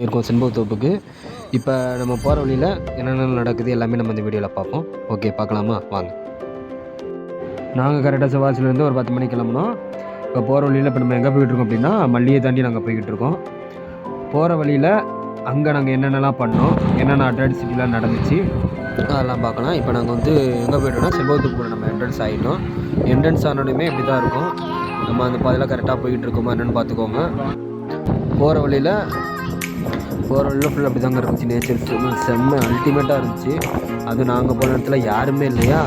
இருக்கோம் செண்பகத்தோப்புக்கு. இப்போ நம்ம போகிற வழியில் என்னென்ன நடக்குது எல்லாமே நம்ம இந்த வீடியோவில் பார்ப்போம். ஓகே பார்க்கலாமா? வாங்க. நாங்கள் கரெக்டாக சிவாசிலேருந்து ஒரு பத்து மணிக்கு கிளம்புனோம். இப்போ போகிற வழியில் இப்போ நம்ம எங்கே போய்கிட்டு இருக்கோம் அப்படின்னா மல்லியை தாண்டி நாங்கள் போய்கிட்டு இருக்கோம். போகிற வழியில் அங்கே நாங்கள் என்னென்னலாம் பண்ணோம் என்னென்ன அட்ராசிட்டிலாம் நடந்துச்சு அதெல்லாம் பார்க்கலாம். இப்போ நாங்கள் வந்து எங்கே போய்ட்டோம்னா செண்பகத்தோப்புக்குள்ள நம்ம என்ட்ரன்ஸ் ஆகிட்டோம் என்ட்ரன்ஸ் ஆனோடையுமே இப்படி தான் இருக்கும். நம்ம அந்த பாதையில் கரெக்டாக போய்கிட்டு இருக்கோமா என்னென்னு பார்த்துக்கோங்க. போகிற வழியில் போகிற ஃபுல் ஃபுல்லாக அப்படி தாங்க இருந்துச்சு நேச்சர் செம்ம அல்டிமேட்டாக இருந்துச்சு. அது நாங்கள் போன இடத்துல யாருமே இல்லையா?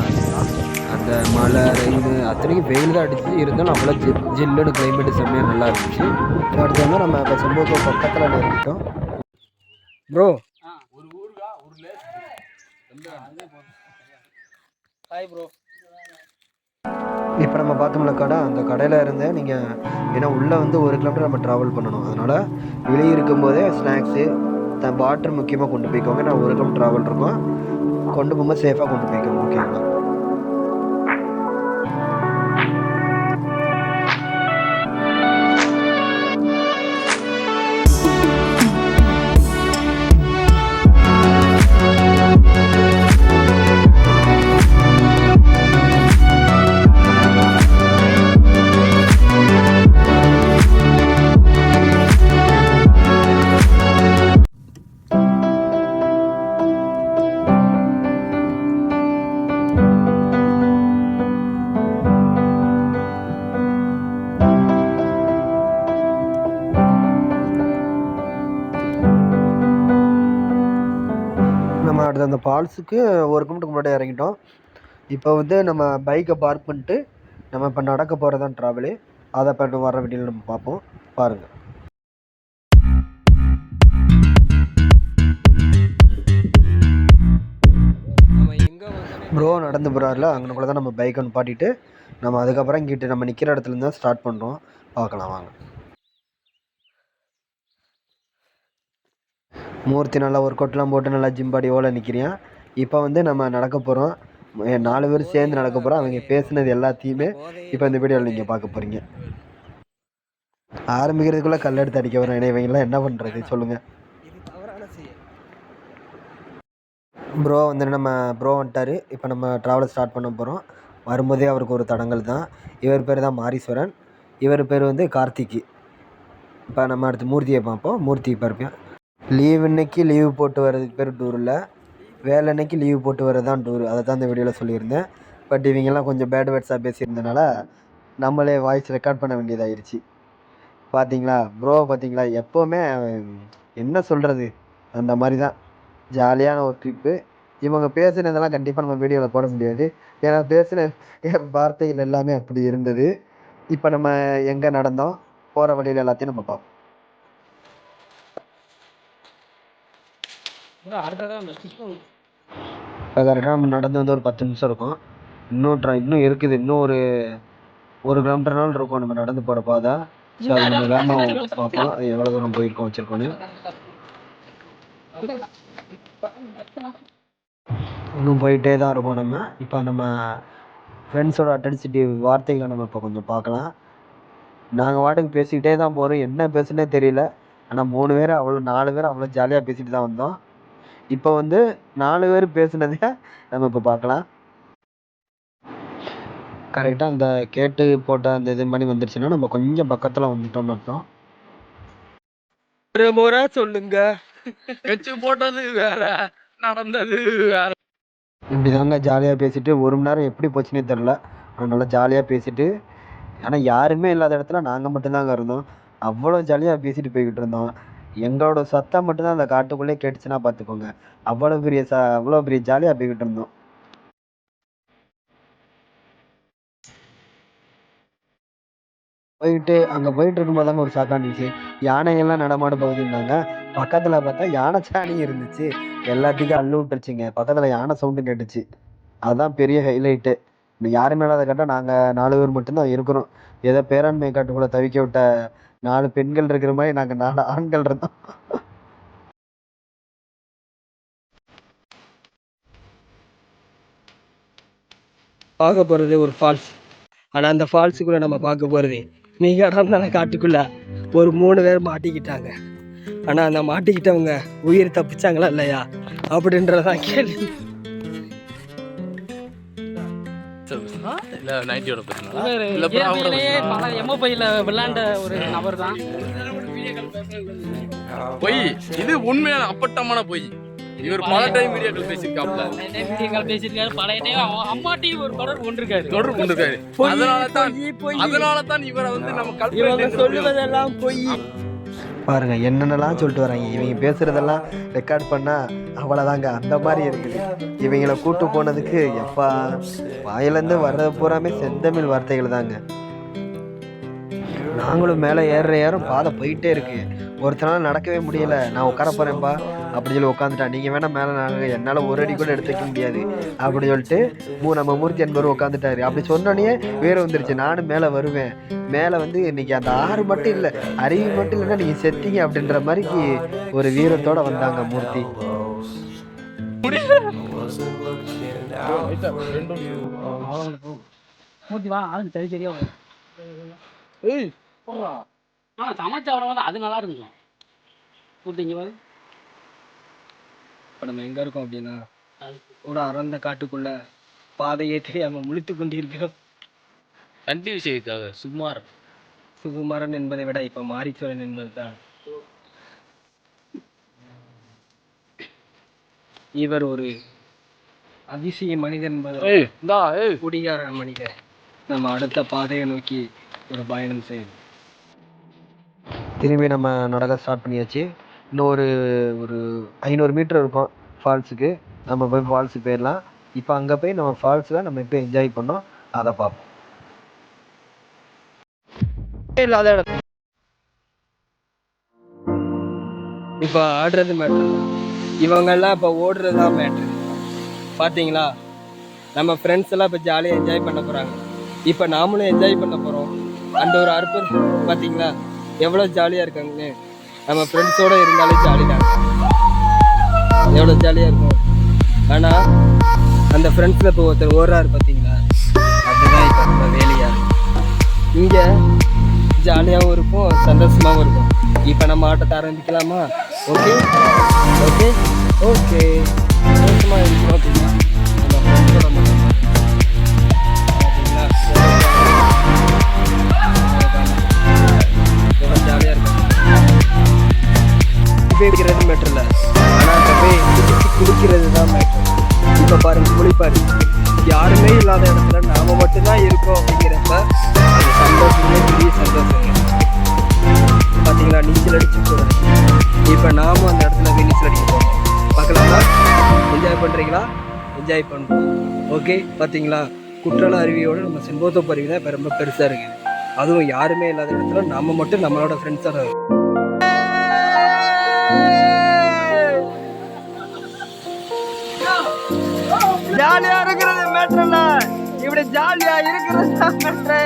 அந்த மழை ரெயின் அத்தனைக்கும் வெயில் தான் அடிச்சு. இருந்தாலும் அவ்வளோ ஜி ஜில்லுன்னு கிளைமேட் செம்மையாக நல்லா இருந்துச்சு. அடுத்து வந்து நம்ம இப்போ செம்பூத்தூர் பக்கத்தில் நிறுத்திட்டோம் ப்ரோ ஹாய் ப்ரோ இப்போ நம்ம பார்த்தோம்ல கடை அந்த கடையில் இருந்து நீங்கள் ஏன்னா உள்ளே வந்து ஒரு கிலோமீட்டர் நம்ம ட்ராவல் பண்ணணும். அதனால் வெளியே இருக்கும்போதே ஸ்நாக்ஸு த வாட்டர் முக்கியமாக கொண்டு போய்க்கோங்க. நான் ஒரு கிலோமீட்டர் ட்ராவல் இருக்கோம். கொண்டு போகும்போது சேஃபாக கொண்டு போய்க்கோங்க ஓகேங்களா அந்த ஃபால்ஸுக்கு ஒரு கிலோமீட்டருக்கு முன்னாடி இறங்கிட்டோம். இப்போ வந்து நம்ம பைக்கை பார்க் பண்ணிட்டு நம்ம இப்போ நடக்க போகிறது தான் ட்ராவலு அதை இப்போ வர வீடியோவில் நம்ம பார்ப்போம். பாருங்கள் ப்ரோ நடந்து போகிறாருல கூட தான் நம்ம பைக்கை நிப்பாட்டிட்டு நம்ம அதுக்கப்புறம் இங்கிட்டு நம்ம நிற்கிற இடத்துலேருந்து தான் ஸ்டார்ட் பண்ணுறோம் பார்க்கலாம் வாங்க. மூர்த்தி நல்லா ஒர்க் அவுட்லாம் போட்டு நல்லா ஜிம் ஓல நிற்கிறியான் இப்போ வந்து நம்ம நடக்க போகிறோம் நாலு பேர் சேர்ந்து நடக்க போகிறோம் அவங்க பேசுனது எல்லாத்தையுமே இப்போ இந்த வீடியோவில் நீங்கள் பார்க்க போகிறீங்க ஆரம்பிக்கிறதுக்குள்ளே கல் எடுத்து அடிக்க வரேன் இவங்கெல்லாம் என்ன பண்ணுறது சொல்லுங்கள் ப்ரோ வந்து நம்ம ப்ரோ வந்துட்டார். இப்போ நம்ம ட்ராவல் ஸ்டார்ட் பண்ண போகிறோம் வரும்போதே அவருக்கு ஒரு தடங்கல் தான். இவர் பேர் தான் மாரீஸ்வரன். இவர் பேர் வந்து கார்த்திக். இப்போ நம்ம அடுத்து மூர்த்தியை பார்ப்போம். மூர்த்தி பார்ப்பேன் லீவ் இன்னைக்கு லீவு போட்டு வர்றதுக்கு பேர் டூர் இல்லை. வேலை அன்னைக்கு லீவு போட்டு வர்றது தான் டூர் அதை தான் இந்த வீடியோவில் சொல்லியிருந்தேன். பட் இவங்கெல்லாம் கொஞ்சம் பேட் வேர்ட்ஸாக பேசியிருந்தனால நம்மளே வாய்ஸ் ரெக்கார்ட் பண்ண வேண்டியதாயிருச்சு. பார்த்தீங்களா ப்ரோ பார்த்தீங்களா எப்போவுமே என்ன சொல்கிறது அந்த மாதிரி தான். ஜாலியான ஒரு ட்ரிப்பு இவங்க பேசுனதெல்லாம் கண்டிப்பாக நம்ம வீடியோவில் போட முடியாது. ஏன்னா பேசின வார்த்தைகள் எல்லாமே அப்படி இருந்தது. இப்போ நம்ம எங்கே நடந்தோம்? போகிற வழியில் எல்லாத்தையும் நம்ம பார்ப்போம் ப்ரோ அடுத்ததான் அந்த சிஸ்டம் இப்போ கரெக்டாக நம்ம நடந்து வந்து ஒரு பத்து நிமிஷம் இருக்கும். இன்னும் ட்ரை இன்னும் இருக்குது. இன்னும் ஒரு ஒரு கிலோமீட்டர் நாள் இருக்கும் நம்ம நடந்து போகிற பாதை. ஸோ அது நம்ம வேகமாக பார்ப்போம். அது எவ்வளோ தூரம் போயிருக்கோம் வச்சுருக்கோன்னு இன்னும் போயிட்டே தான் இருப்போம் நம்ம. இப்போ நம்ம ஃப்ரெண்ட்ஸோட அட்டன்சிட்டி வார்த்தைகளை நம்ம இப்போ கொஞ்சம் பார்க்கலாம். நாங்கள் வாட்டுக்கு பேசிக்கிட்டே தான் போகிறோம் என்ன பேசுனே தெரியல. ஆனால் மூணு பேர் அவ்வளோ நாலு பேர் அவ்வளோ ஜாலியாக பேசிட்டு தான் வந்தோம். இப்போ வந்து நாலு பேர் பேசுனதை நம்ம இப்போ பார்க்கலாம். கரெக்டாக அந்த கேட்டு போட்ட அந்த இது மாதிரி வந்துருச்சுன்னா நம்ம கொஞ்சம் பக்கத்தில் வந்துட்டோம்னு அர்த்தம். ஒரு முறை சொல்லுங்க. வச்சு போட்டது வேற நடந்தது வேற. இப்படி தாங்க ஜாலியாக பேசிட்டு ஒரு மணி நேரம் எப்படி போச்சுன்னே தெரில நல்லா ஜாலியாக பேசிட்டு ஆனால் யாருமே இல்லாத இடத்துல நாங்கள் மட்டும்தாங்க இருந்தோம். அவ்வளோ ஜாலியாக பேசிட்டு போய்கிட்டு இருந்தோம். எங்களோட சத்தம் மட்டும்தான் அந்த காட்டுக்குள்ளே கேட்டுச்சுன்னா பார்த்துக்கோங்க. அவ்வளோ பெரிய ச அவ்வளோ பெரிய ஜாலியாக போய்கிட்டு இருந்தோம். போயிட்டு அங்கே போயிட்டு இருக்கும்போது தாங்க ஒரு சாக்கா இருந்துச்சு யானைகள்லாம் நடமாட போகுதுன்னாங்க பக்கத்தில் பார்த்தா யானை சாணி இருந்துச்சு. எல்லாத்துக்கும் அள்ளு விட்டுருச்சுங்க. பக்கத்தில் யானை சவுண்டு கேட்டுச்சு. அதுதான் பெரிய ஹைலைட்டு யாருமே இல்லாத கேட்டால் நாங்கள் நாலு பேர் மட்டும்தான் இருக்கிறோம். ஏதோ பேராண்மை காட்டுக்குள்ளே தவிக்க விட்ட நாலு பெண்கள் இருக்கிற மாதிரி நாங்கள் நாலு ஆண்கள் இருந்தோம். பார்க்க போகிறது ஒரு ஃபால்ஸ் ஆனால் அந்த ஃபால்ஸுக்குள்ளே நம்ம பார்க்க போகிறது மிக நடந்தான காட்டுக்குள்ளே ஒரு மூணு பேர் மாட்டிக்கிட்டாங்க. ஆனால் அந்த மாட்டிக்கிட்டவங்க உயிர் தப்பிச்சாங்களா இல்லையா? அப்படின்றதான் கேள்வி. இல்ல நைட்டியோட பிரச்சனை இல்ல பல விளையாண்ட ஒரு நபர் தான். பொய். இது உண்மையான அப்பட்டமான பொய். இவர் பல டைம் வீடியோக்கள் பேசியிருக்காப்ல. வீடியோக்கள் பேசியிருக்காரு. பழைய டைம் அம்மாட்டையும் ஒரு தொடர்பு கொண்டிருக்காரு. தொடர்பு கொண்டிருக்காரு. அதனால தான் பொய் அதனால தான் இவரை வந்து நம்ம சொல்லுவதெல்லாம் பொய். பாருங்க என்னென்னலாம் சொல்லிட்டு வராங்க. இவங்க பேசுறதெல்லாம் ரெக்கார்ட் பண்ணா அவ்வளோதாங்க அந்த மாதிரி இருக்குது. இவங்களை கூட்டு போனதுக்கு எப்பா வாயிலேருந்து வர்றது பூராமே செந்தமிழ் வார்த்தைகள் தாங்க. நாங்களும் மேலே ஏறுற ஏறும் பாதை போயிட்டே இருக்கு. ஒருத்தனால நடக்கவே முடியல. நான் உட்கார போறேன்ப்பா அப்படின்னு சொல்லி உட்காந்துட்டா நீங்கள் வேணா மேலே நாங்கள் என்னால் ஒரு அடி கூட எடுத்துக்க முடியாது. அப்படின்னு சொல்லிட்டு மூ நம்ம மூர்த்தி என்பவர் உட்காந்துட்டாரு அப்படி சொன்னோடனே வேற வந்துருச்சு. நானும் மேலே வருவேன். மேலே வந்து இன்னைக்கு அந்த ஆறு மட்டும் இல்லை அருவி மட்டும் இல்லைன்னா நீங்கள் செத்தீங்க அப்படின்ற மாதிரிக்கு ஒரு வீரத்தோட வந்தாங்க மூர்த்தி. மூர்த்தி வா ஆளுங்க சரி சரியா வரும் ஏய் ஆ சமைச்ச அவ்வளோ அது நல்லா இருக்கும் மூர்த்தி இங்கே இப்போ நம்ம எங்கே இருக்கோம் அப்படின்னா ஒரு அறந்த காட்டுக்குள்ள பாதையே தெரியாமல் முழித்து கொண்டிருக்கிறோம். கண்டி விஷயத்துக்காக சுமார் சுகுமாரன் என்பதை விட இப்போ மாரிச்சோரன் என்பது தான் இவர் ஒரு அதிசய மனிதன் என்பது ஏய் இந்தா ஏய். குடிகார மனிதர். நம்ம அடுத்த பாதையை நோக்கி ஒரு பயணம் செய்யும் திரும்பி நம்ம நடக்க ஸ்டார்ட் பண்ணியாச்சு. இன்னும் ஒரு ஒரு ஐநூறு மீட்டர் இருக்கும் ஃபால்ஸுக்கு. நம்ம போய் ஃபால்ஸுக்கு போயிடலாம். இப்போ அங்கே போய் நம்ம ஃபால்ஸில் நம்ம இப்போ என்ஜாய் பண்ணோம். அதை பார்ப்போம். இல்லாத இடத்துல. இப்போ ஆடுறது மேட்ரு இவங்கெல்லாம் இப்போ ஓடுறது தான் மேட்ரு பார்த்தீங்களா நம்ம ஃப்ரெண்ட்ஸ் எல்லாம் இப்போ ஜாலியாக என்ஜாய் பண்ண போகிறாங்க இப்போ நாமளும் என்ஜாய் பண்ண போகிறோம் அந்த ஒரு அற்புதம் பார்த்தீங்களா எவ்வளோ ஜாலியாக இருக்காங்கன்னு. நம்ம ஃப்ரெண்ட்ஸோடு இருந்தாலே ஜாலி தான். எவ்வளோ ஜாலியாக இருக்கும். ஆனால் அந்த ஃப்ரெண்ட்ஸில் இப்போ ஒருத்தர் ஓடுறாரு பார்த்தீங்களா அதுதான் இப்போ நம்ம வேலையாக இருக்கும் இங்கே ஜாலியாகவும் இருக்கும் சந்தோஷமாகவும் இருக்கும். இப்போ நம்ம ஆட்டத்தை ஆரம்பிக்கலாமா? ஓகே ஓகே ஓகே சந்தோஷமாக இருக்கணும் அப்படின்னா குடிக்கிறது மேட்ரு இல்லை. ஆனால் அந்த குடிச்சு குடிக்கிறது தான் மேட்ரு இப்போ பாருங்க குளிப்பாரு யாருமே இல்லாத இடத்துல நாம மட்டும்தான் இருக்கோம் அப்படிங்கிறப்ப அது சந்தோஷமே பெரிய சந்தோஷங்க. பார்த்தீங்களா நீச்சல் அடிச்சு போகிறேன் இப்போ நாமும் அந்த இடத்துல போய் நீச்சல் அடிக்க போகிறோம் பார்க்கலாமா? என்ஜாய் பண்ணுறீங்களா என்ஜாய் பண்ணுறோம் ஓகே பார்த்தீங்களா குற்றால அருவியோடு நம்ம செம்போத்தோப்பு அருவி தான் இப்போ ரொம்ப பெருசாக இருக்குது அதுவும் யாருமே இல்லாத இடத்துல நம்ம மட்டும் நம்மளோட ஃப்ரெண்ட்ஸாக இருக்கும். ஜாலியா இருக்கிறது மேட்ரல்ல. இப்படி ஜாலியா இருக்கிறது தான் மேட்ரு.